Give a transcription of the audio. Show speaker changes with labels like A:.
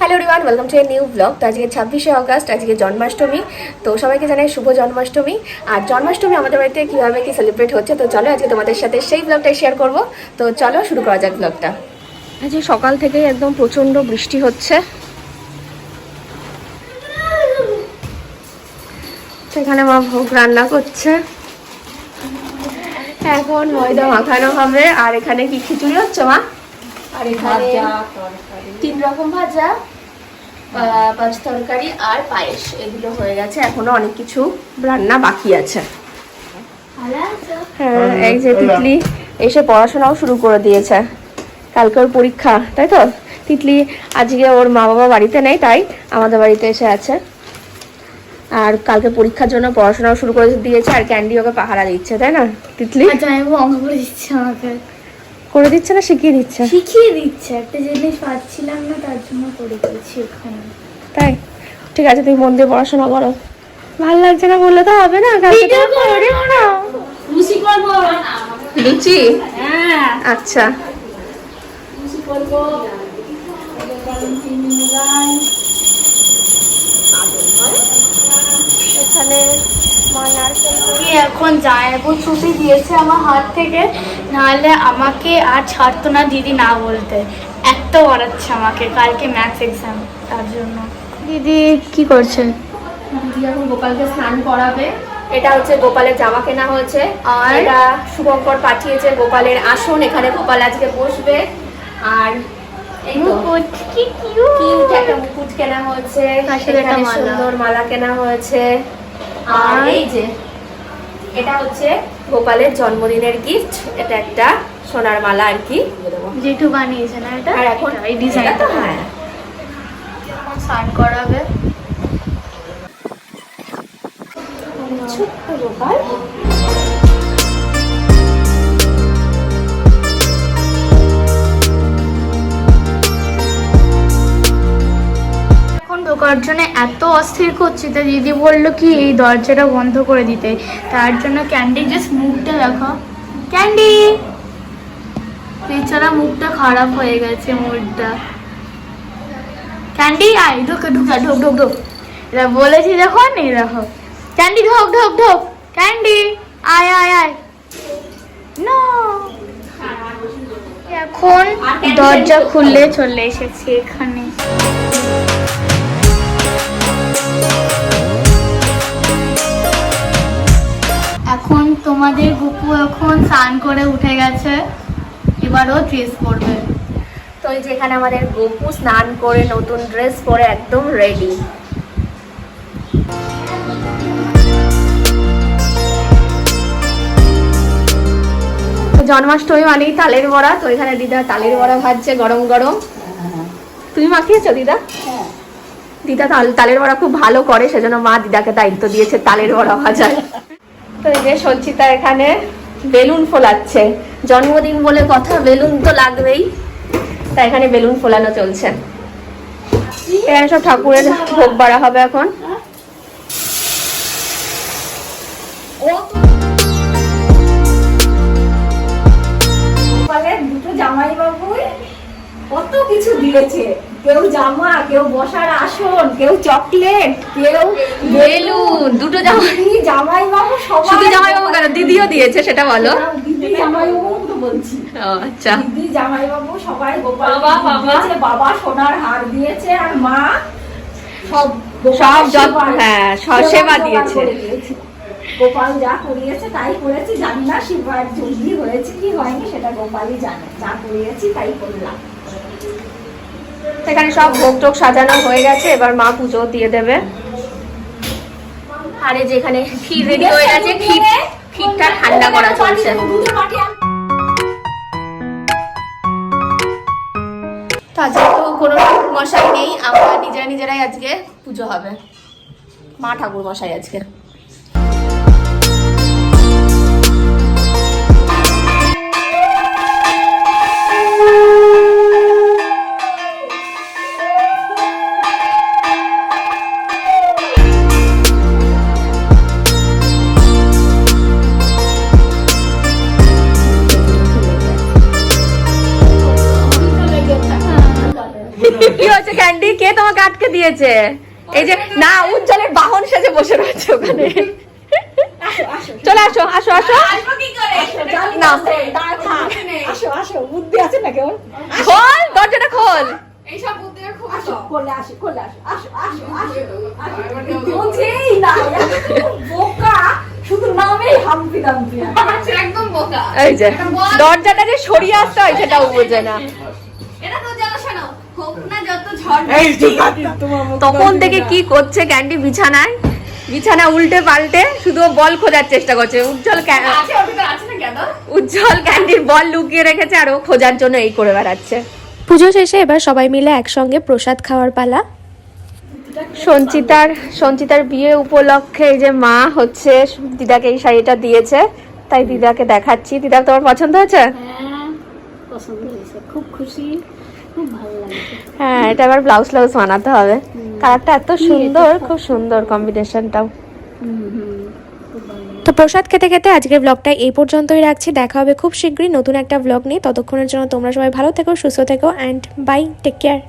A: Hello Riwan welcome to a new blog তো আজকে ছাব্বিশে অগস্ট আজকে জন্মাষ্টমী। তো সবাইকে জানাই শুভ জন্মাষ্টমী। আর জন্মাষ্টমী আমাদের বাড়িতে কীভাবে কি সেলিব্রেট হচ্ছে, তো চলো আজকে তোমাদের সাথে সেই ব্লগটাই শেয়ার করব। তো চলো শুরু করা যাক ব্লগটা আজকে সকাল থেকেই একদম প্রচণ্ড বৃষ্টি হচ্ছে। সেখানে মা ভোগ রান্না করছে। এখন ময়দা মাখানো হবে। আর এখানে কি খিচুড়ি হচ্ছে মা? আর এখানে তিন রকম ভাজা পাঁচ তরকারি আর পায়েস এগুলো হয়ে গেছে। এখনও অনেক কিছু রান্না বাকি আছে। হ্যাঁ এই যে তিতলি এসে পড়াশোনাও শুরু করে দিয়েছে। কালকে ওর পরীক্ষা তাই তো? তিতলি আজকে ওর মা বাবা বাড়িতে নেই তাই আমাদের বাড়িতে এসে আছে। আর কালকে পরীক্ষার জন্য পড়াশোনাও শুরু করে দিয়েছে আর ক্যান্ডি ওকে পাহারা দিচ্ছে তাই না তিতলি?
B: আচ্ছা অঙ্ক করে দিচ্ছে আমাকে।
A: করে দিচ্ছে না শিখিয়ে দিচ্ছে?
B: শিখিয়ে দিচ্ছে একটা জিনিস পাচ্ছিলাম না তার জন্য করে দিচ্ছি ওখানে।
A: তাই? ঠিক আছে তুমি মন দিয়ে পড়াশোনা করো। ভালো লাগছে না বললে তো হবে না কালকে তো করে না।
B: লুচি করব।
A: লুচি
B: হ্যাঁ।
A: আচ্ছা।
B: লুচি করব।
A: এখানে
B: এখন যাব ছুটি দিয়েছে আমার হাত থেকে। নাহলে আমাকে আর ছাড়তো না দিদি না বলতে। এত বাড়াচ্ছে আমাকে কালকে ম্যাথস এক্সাম তার জন্য। দিদি কি করছে?
A: দিদি এখন গোপালকে স্নান করাবে। এটা হচ্ছে গোপালের জামা কেনা হয়েছে।
B: আর?
A: এটা শুভঙ্কর পাঠিয়েছে গোপালের আসন এখানে গোপাল আজকে বসবে। আর এই
B: কি
A: কিউট একটা মুকুট কেনা হয়েছে।
B: একটা
A: এখানে সুন্দর মালা কেনা হয়েছে। আর? এই যে এটা হচ্ছে গোপালের জন্মদিনের গিফট এটা একটা সোনার মালা আর কি।
B: জেঠু বানিয়েছে না এটা?
A: আর এখন
B: এই
A: ডিজাইনটা হ্যাঁ।
B: স্নান করাবে।
A: ছোট্ট গোপাল।
B: ঢোকার জন্য এত অস্থির করছি তো দিদি বলল কি, এই দরজাটা বন্ধ করে দিতে। তার জন্য ক্যান্ডি জাস্ট মুখটা দেখো। ক্যান্ডি! বেচারা মুখটা খারাপ হয়ে গেছে মুখটা ক্যান্ডি, আয়, ঢোকে, ঢুকা, ঢোক ঢোক ঢোক এরা বলেছি, দেখো এই দেখো। ক্যান্ডি, ঢোক ঢোক ঢোক। ক্যান্ডি, আয় আয় আয়। নো এখন দরজা খুললে চলে এসেছি এখানে। তোমাদের গুপু এখন স্নান করে উঠে গেছে। এবারও ড্রেস পরবে।
A: তো এই যে এখানে আমাদের গোপু স্নান করে নতুন ড্রেস পরে একদম রেডি জন্মাষ্টমী মানেই তালের বড়া তো এখানে দিদা তালের বড়া ভাজছে গরম গরম। তুমি মাখিয়েছো দিদা? দিদা তাল- তালের বড়া খুব ভালো করে সেজন্য মা দিদাকে দায়িত্ব দিয়েছে তালের বড়া ভাজার। তো এই যে সঞ্চিতা এখানে বেলুন ফোলাচ্ছে। জন্মদিন বলে কথা, বেলুন তো লাগবেই। তাই এখানে বেলুন ফোলানো চলছে। এখানে সব ঠাকুরের ভোগ বাড়া হবে এখন।
C: কত কিছু দিয়েছে। কেউ জামা কেউ বসার আসন কেউ চকলেট কেউ
A: বেলুন দুটো জামাই
C: জামাই বাবু সবাই
A: শুধু জামাই বাবু কেন? দিদিও দিয়েছে সেটা বলো।
C: দিদি জামাই বাবু তো বলছি।
A: আচ্ছা।
C: দিদি জামাই বাবু সবাই গোপাল
A: বাবা, বাবা।
C: সোনার হার দিয়েছে আর মা সব
A: সব হ্যাঁ সেবা দিয়েছে।
C: গোপাল যা করিয়েছে তাই করেছি। জানি না শিবার জলদি হয়েছে কি হয়নি সেটা গোপালই জানে। যা করিয়েছি তাই করলাম।
A: এখানে সব ভোগ টোক সাজানো হয়ে গেছে, এবার মা পুজো দিয়ে দেবে। আরে যেখানে ক্ষীর রেডি হয়ে গেছে ক্ষীর ক্ষীরটা ঠান্ডা করা চলছে। তো কোনো মশাই নেই, আমরা নিজেরা নিজেরাই আজকে পুজো হবে। মা ঠাকুর মশাই আজকে। কি ক্যান্ডি কে তোমাকে আটকে দিয়েছে? এই যে না উজ্জ্বলের বাহন সেজে বসে রয়েছে ওখানে। চলে আসো আসো আসো। না।
C: না। দাঁড়া থাক। আসো আসো। বুদ্ধি আছে না কেমন
A: খোল দরজাটা খোল।
C: আসো করলে আসো করলে আসো। আসো আসো আসো আসো। বোঝেই না এত বোকা। শুধু নামেই হাম্পি দাম্পি
A: এই যে দরজাটা যে সরিয়ে আসতে হয় সেটাও বোঝে না। তখন থেকে। কি করছে ক্যান্ডি বিছানায়? বিছানা উল্টে পাল্টে শুধু বল খোঁজার চেষ্টা করছে। উজ্জ্বল উজ্জ্বল ক্যান্ডির বল লুকিয়ে রেখেছে আর ও খোঁজার জন্য এই করে বেড়াচ্ছে।
D: পুজো শেষে এবার সবাই মিলে একসঙ্গে প্রসাদ খাওয়ার পালা।
A: সঞ্চিতার সঞ্চিতার বিয়ে উপলক্ষে এই যে মা হচ্ছে দিদাকে এই শাড়িটা দিয়েছে তাই দিদাকে দেখাচ্ছি। দিদা তোমার পছন্দ হয়েছে?
E: হ্যাঁ পছন্দ হয়েছে। খুব খুশি। খুব ভালো লাগছে
A: হ্যাঁ এটা আবার ব্লাউজ ব্লাউজ বানাতে হবে। কালারটা এত সুন্দর খুব সুন্দর কম্বিনেশনটাও।
D: তো প্রসাদ খেতে খেতে আজকের ব্লগটা এই পর্যন্তই রাখছি। দেখা হবে খুব শীঘ্রই নতুন একটা ব্লগ নিয়ে। ততক্ষণের জন্য তোমরা সবাই ভালো থেকো সুস্থ থেকো অ্যান্ড বাই টেক কেয়ার